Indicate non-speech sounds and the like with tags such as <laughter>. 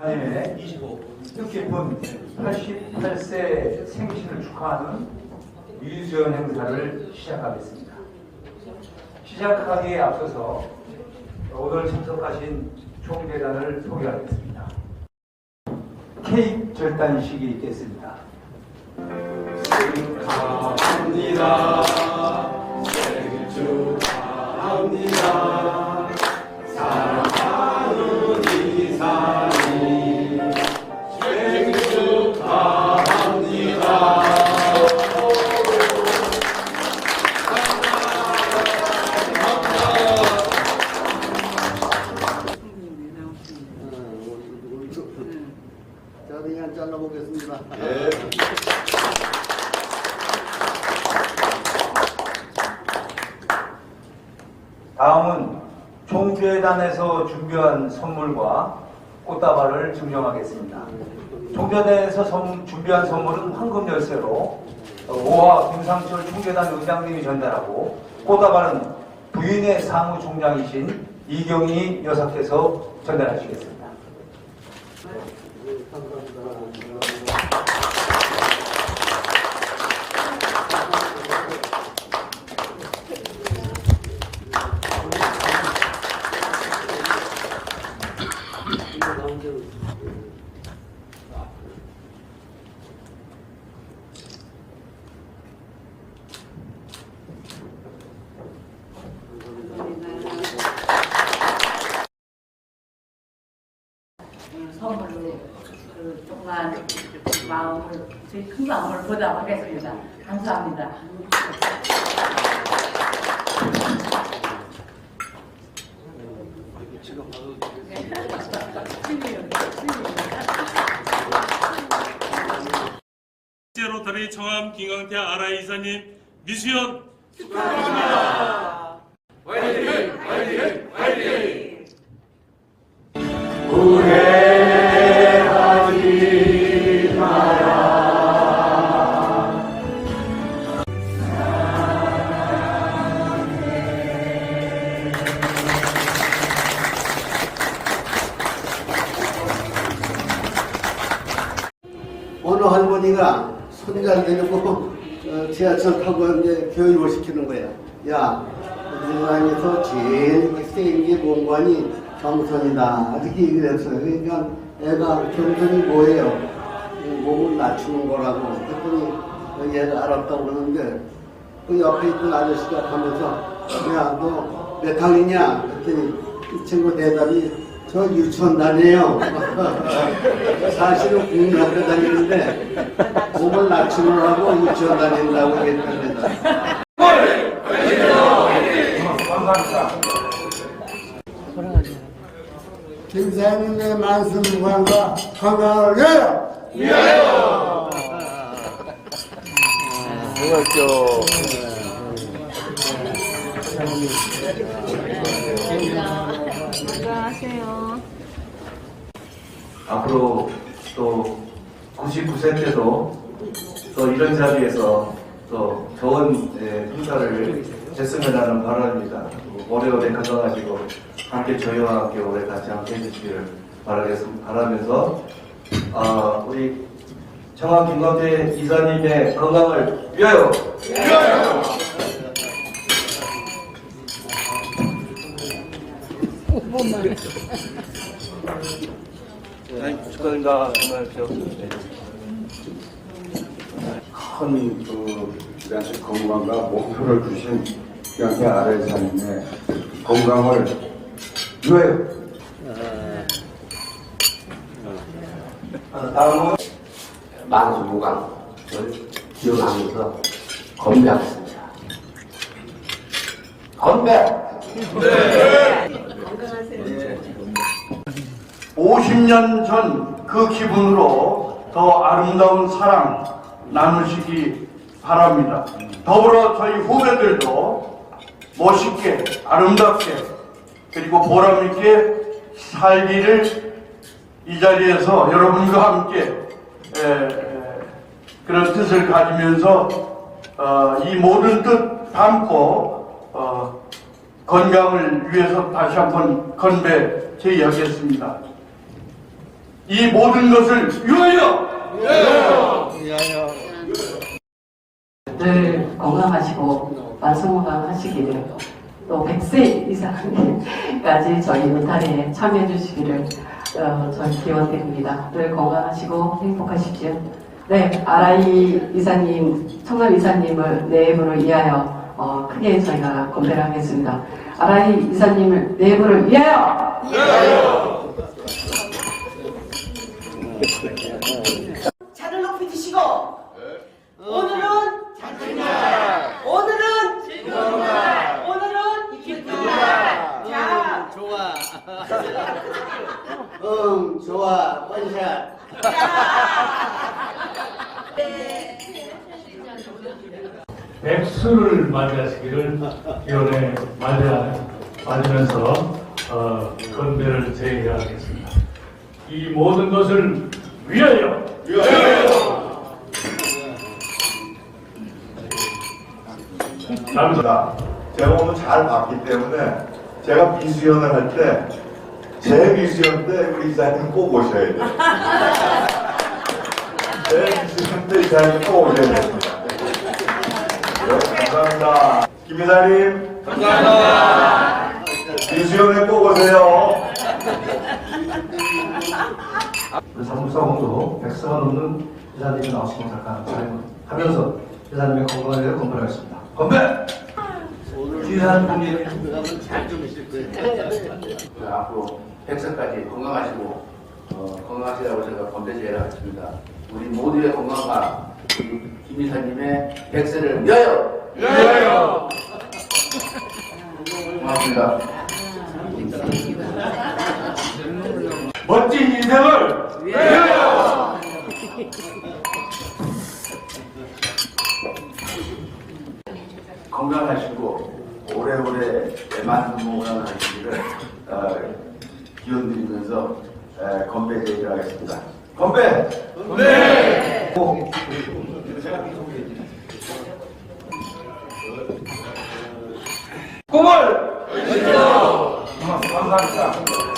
하나님의 뜻깊은 88세 생신을 축하하는 유수연 행사를 시작하겠습니다. 시작하기에 앞서서 오늘 참석하신 총대단을 소개하겠습니다. 케이크 절단식이 있겠습니다. 축하합니다. 잘라보겠습니다. 다음은 총재단에서 준비한 선물과 꽃다발을 증정하겠습니다. 선- 준비한 선물은 황금 열쇠로 오화 김상철 총재단 의장님이 전달하고 꽃다발은 부인의 사무총장이신 이경희 여사께서 전달하시겠습니다. 선물로 그 조그만 마음을 저희 큰 마음을 보답하겠습니다. 감사합니다. 제 로터리 청암 김강태 아라 이사님 미수연 어느 할머니가 손자 데리고 어, 지하철 타고 이제 교육을 시키는 거야. 야, 세상에서 제일 센 게 공관이 경선이다. 이렇게 얘기를 했어요. 그러니까 애가 경선이 뭐예요? 어, 몸을 낮추는 거라고. 그랬더니 얘가 알았다고 그러는데 그 옆에 있던 아저씨가 가면서 야, 너몇 학년이냐? 그랬더니 이 친구 대답이 저 유치원 다녀요. <laughs> 사실은 국민학교 다니는데 몸을 낮추느라고 유치원 다닌다고 얘기합니다. 김사님의 무관과 건강을 위하여! 앞으로 또 99세 때도 또 이런 자리에서 또 좋은 예, 행사를 했으면 하는 바람입니다. 오래오래 건강하시고 함께 저희와 함께 오래 같이 함께 해주시기를 바라겠습니다. 바라면서 아, 우리 청암 김광태 이사님의 건강을 위하여 네, 축하드립니다. 건강하십시오. 네. 큰그 기관식 건강과 목표를 주신 기관태 아래사님의 건강을 위하여 아, 다음은 만수무강을 기원하면서 건배하겠습니다. 건배! 50년 전 그 기분으로 더 아름다운 사랑 나누시기 바랍니다. 더불어 저희 후배들도 멋있게, 아름답게, 그리고 보람있게 살기를 이 자리에서 여러분과 함께 에, 에, 그런 뜻을 가지면서 어, 이 모든 뜻 담고 어, 건강을 위해서 다시 한번 건배 제의하겠습니다. 이 모든 것을 위하여 늘 건강하시고 만성건강하시기를 또 100세 이상까지 저희 울타리에 참여해 주시기를 어, 저희 기원드립니다. 늘 건강하시고 행복하십시오. 네, 아라이 이사님, 청남 이사님을 내부를 위하여 어, 크게 저희가 건배를 하겠습니다. 아라이 이사님을 내부를 위하여! 차를 높이 드시고 오늘은 잔치날 오늘은 즐거운 날 오늘은 기쁨날 자 좋아. 응, 좋아. 원샷. 백 수를 맞이하시기를 기원에 맞이하, 맞으면서 어, 건배를 제의하겠습니다. 이 모든 것을 위하여 감사합니다. 제가 오늘 잘 봤기 때문에 제가 미수연을 할 때 제 미수연 때 우리 이사님 꼭 오셔야 돼요. 제 미수연 때 이사님 꼭 오셔야. 네, 감사합니다. 김 이사님. 감사합니다. 미수연에 꼭 오세요. 사무사원도 백서가 넘는 회사님이 나오시면 잠깐 촬영하면서 회사님의 건강을 위해 건배하겠습니다. 건배! 귀한 분이 잘좀 있을 거예요. 그 앞으로 100세까지 건강하시고 어, 건강하시라고 제가 건배 제의를 하겠습니다. 우리 모두의 건강과 우리 김 이사님의 100세를 위하여! 위하여! 고맙습니다. 멋진 인생을 건강하시고 오래오래 만무무한 하시기를 어, 기원드리면서 에, 건배 제의를 하겠습니다. 건배! 꿈을 감사합니다.